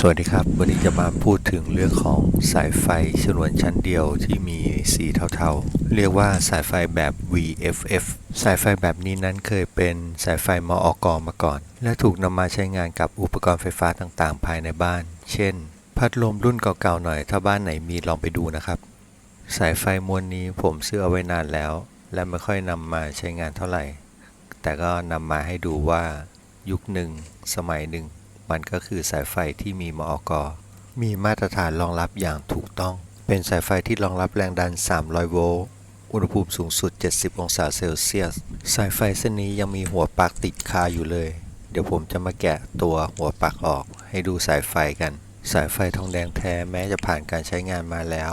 สวัสดีครับ วันนี้จะมาพูดถึงเรื่องของสายไฟฉนวนชั้นเดียวที่มีสีเทาๆ เรียกว่าสายไฟแบบ VFF สายไฟแบบนี้นั้นเคยเป็นสายไฟมออกมาก่อน และถูกนำมาใช้งานกับอุปกรณ์ไฟฟ้าต่างๆ ภายในบ้าน เช่น พัดลมรุ่นเก่าๆหน่อย ถ้าบ้านไหนมีลองไปดูนะครับ สายไฟมวลนี้ผมซื้อเอาไว้นานแล้ว และไม่ค่อยนำมาใช้งานเท่าไหร่ แต่ก็นำมาให้ดูว่ายุคหนึ่งสมัยหนึ่ง มันก็คือสายไฟที่มีมอกมีมาตรฐานรองรับอย่างถูกต้อง เป็นสายไฟที่รองรับแรงดัน 300 โวลต์ อุณหภูมิสูงสุด 70 องศาเซลเซียส สายไฟเส้นนี้ยังมีหัวปลั๊กติดคาอยู่เลย เดี๋ยวผมจะมาแกะตัวหัวปลั๊กออก ให้ดูสายไฟกัน สายไฟทองแดงแท้แม้จะผ่านการใช้งานมาแล้ว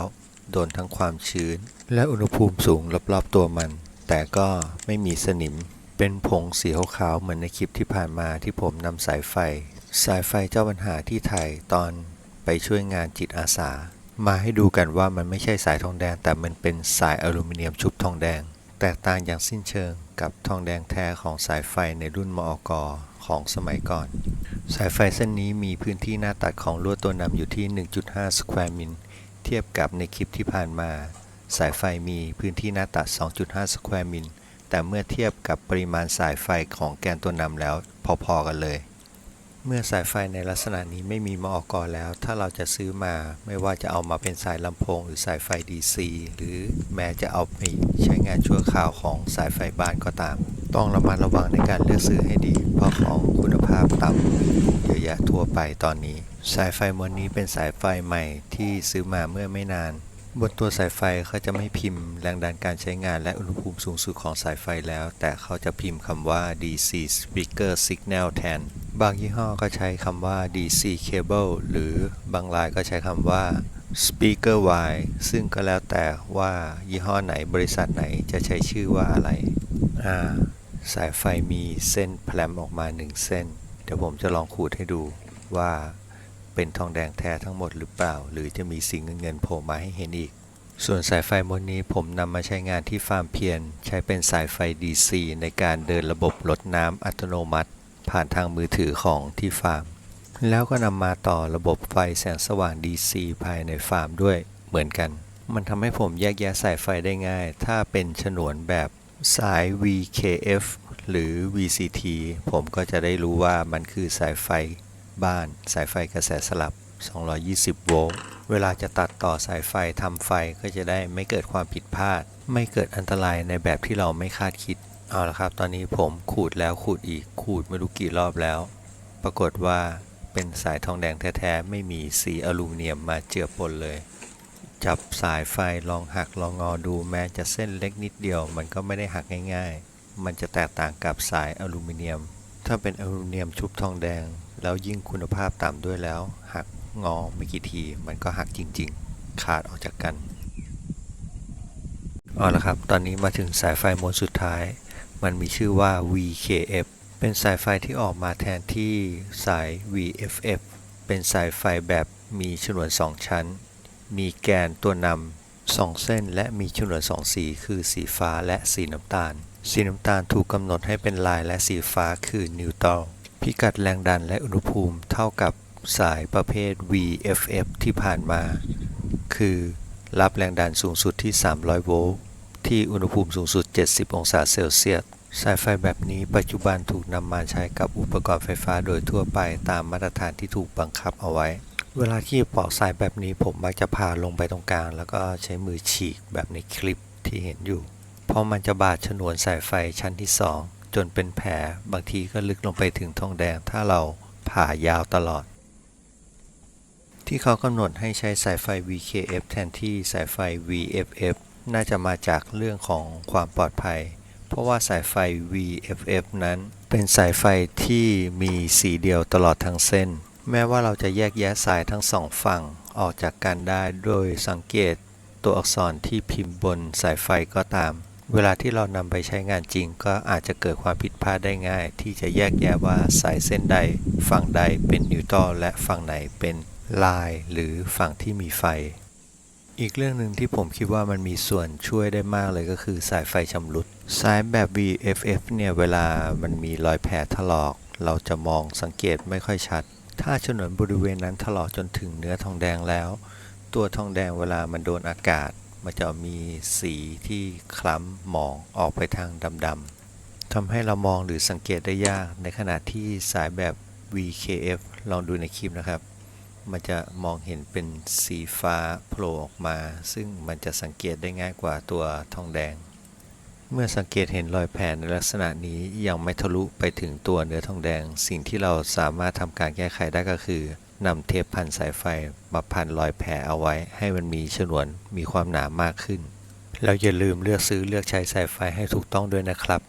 โดนทั้งความชื้น และอุณหภูมิสูงรอบๆตัวมัน แต่ก็ไม่มีสนิม เป็นผงสีขาวๆเหมือนในคลิปที่ผ่านมาที่ผมนำสายไฟ สายไฟเจ้าปัญหาที่ถ่ายตอนไปช่วยงานจิตอาสา มาให้ดูกันว่ามันไม่ใช่สายทองแดง แต่มันเป็นสายอลูมิเนียมชุบทองแดง แตกต่างอย่างสิ้นเชิงกับทองแดงแท้ของสายไฟในรุ่นมอกของสมัยก่อน สายไฟเส้นนี้มีพื้นที่หน้าตัดของลวดตัวนำอยู่ที่ 1.5 สแควร์มิลเทียบกับในคลิปที่ผ่านมา สายไฟมีพื้นที่หน้าตัด 2.5 สแควร์มิลแต่เมื่อเทียบกับปริมาณสายไฟของแกนตัวนำแล้วพอๆกันเลย เมื่อสายไฟในลักษณะนี้ไม่มีมอกแล้ว ถ้าเราจะซื้อมาไม่ว่าจะเอามาเป็นสายลำโพง หรือสายไฟ DC หรือแม้จะเอาไปใช้งานชั่วคราวของสายไฟบ้านก็ตาม ต้องระมัดระวังในการเลือกซื้อให้ดี เพราะของคุณภาพต่ำมีอยู่เยอะแยะทั่วไปตอนนี้ สายไฟมวลนี้เป็นสายไฟใหม่ที่ซื้อมาเมื่อไม่นานบนตัวสายไฟเขาจะไม่พิมพ์แรงดันการใช้งานและอุณหภูมิสูงสุดของสายไฟแล้ว แต่เขาจะพิมพ์คำว่า DC Speaker Signal แทน บางยี่ห้อก็ใช้คำว่า DC Cable หรือบางรายก็ใช้คำว่า Speaker Y ซึ่งก็แล้วแต่ว่ายี่ห้อไหนบริษัทไหนจะใช้ชื่อว่าอะไร อ่า สายไฟมีเส้นแพลมออกมาหนึ่งเส้น เดี๋ยวผมจะลองขูดให้ดูว่าเป็นทองแดงแท้ทั้งหมดหรือเปล่า หรือจะมีสีเงินเงินๆโผล่มาให้เห็นอีก ส่วนสายไฟมวลนี้ผมนำมาใช้งานที่ฟาร์มเพียรใช้เป็นสายไฟ DC ในการเดินระบบรดน้ำอัตโนมัติ ผ่านทางมือถือของที่ฟาร์ม แล้วก็นำมาต่อระบบไฟแสงสว่าง DC ภายในฟาร์มด้วยเหมือนกัน มันทำให้ผมแยกแยะสายไฟได้ง่าย ถ้าเป็นฉนวนแบบสาย VKF หรือ VCT ผมก็จะได้รู้ว่ามันคือสายไฟบ้าน สายไฟกระแสสลับ 220 โวลต์ เวลาจะตัดต่อสายไฟทำไฟก็จะได้ไม่เกิดความผิดพลาด ไม่เกิดอันตรายในแบบที่เราไม่คาดคิด เอาละครับ ตอนนี้ผมขูดแล้วขูดอีกขูดไม่รู้กี่รอบแล้ว ปรากฏว่าเป็นสายทองแดงแท้ๆ ไม่มีสีอลูมิเนียมมาเจือปนเลย จับสายไฟลองหักลองงอดูแม้จะเส้นเล็กนิดเดียว มันก็ไม่ได้หักง่าย ๆ มันจะแตกต่างกับสายอลูมิเนียม ถ้าเป็นอลูมิเนียมชุบทองแดง แล้วยิ่งคุณภาพต่ำด้วยแล้ว หักงอไม่กี่ที มันก็หักจริง ๆ ขาดออกจากกันเอาละครับ ตอนนี้มาถึงสายไฟมวลสุดท้าย มันมีชื่อว่า VKF เป็นสายไฟที่ออกมาแทนที่สาย VFF เป็นสายไฟแบบมีฉนวน 2 ชั้น มีแกนตัวนำสองเส้นและมีฉนวนสองสี คือสีฟ้าและสีน้ำตาล สีน้ำตาลถูกกำหนดให้เป็นลายและสีฟ้าคือนิวตรอนพิกัดแรงดันและอุณหภูมิเท่ากับสายประเภท VFF ที่ผ่านมา คือรับแรงดันสูงสุดที่ 300 โวลต์ ที่อุณหภูมิสูงสุด 70 องศาเซลเซียส สายไฟแบบนี้ปัจจุบันถูกนำมาใช้กับอุปกรณ์ไฟฟ้าโดยทั่วไปตามมาตรฐานที่ถูกบังคับเอาไว้ เวลาที่ปอกสายแบบนี้ผมมักจะพาลงไปตรงกลาง แล้วก็ใช้มือฉีกแบบในคลิปที่เห็นอยู่ เพราะมันจะบาดฉนวนสายไฟชั้นที่ 2 จนเป็นแผลบางทีก็ลึกลงไปถึงทองแดง ถ้าเราผ่ายาวตลอดที่เขากำหนดให้ใช้สายไฟ VKF แทนที่สายไฟ VFF น่าจะมาจากเรื่องของความปลอดภัย เพราะว่าสายไฟ VFF นั้น เป็นสายไฟที่มีสีเดียวตลอดทั้งเส้น แม้ว่าเราจะแยกแยะสายทั้งสองฝั่งออกจากกันได้โดยสังเกตตัวอักษรที่พิมพ์บนสายไฟก็ตาม เวลาที่เรานำไปใช้งานจริง ก็อาจจะเกิดความผิดพลาดได้ง่าย ที่จะแยกแยะว่าสายเส้นใด ฝั่งใดเป็นนิวตรอนและฝั่งไหนเป็นลายหรือฝั่งที่มีไฟ อีกเรื่องหนึ่งที่ผมคิดว่ามันมีส่วนช่วยได้มากเลยก็คือสายไฟชำรุด สายแบบ VFF เนี่ย เวลามันมีรอยแผลถลอก เราจะมองสังเกตไม่ค่อยชัด ถ้าฉนวนบริเวณนั้นถลอกจนถึงเนื้อทองแดงแล้ว ตัวทองแดงเวลามันโดนอากาศ มันจะมีสีที่คล้ำหมองออกไปทางดำๆทำให้เรามองหรือสังเกตได้ยากในขณะที่สายแบบ VKF ลองดูในคลิปนะครับ มันจะมองเห็นเป็นสีฟ้าโผล่ออกมา ซึ่งมันจะสังเกตได้ง่ายกว่าตัวทองแดง เมื่อสังเกตเห็นรอยแผลในลักษณะนี้ยังไม่ทะลุไปถึงตัวเนื้อทองแดง สิ่งที่เราสามารถทำการแก้ไขได้ก็คือนำเทปพันสายไฟมาพันรอยแผลเอาไว้ ให้มันมีฉนวนมีความหนามากขึ้น แล้วอย่าลืมเลือกซื้อเลือกใช้สายไฟให้ถูกต้องด้วยนะครับ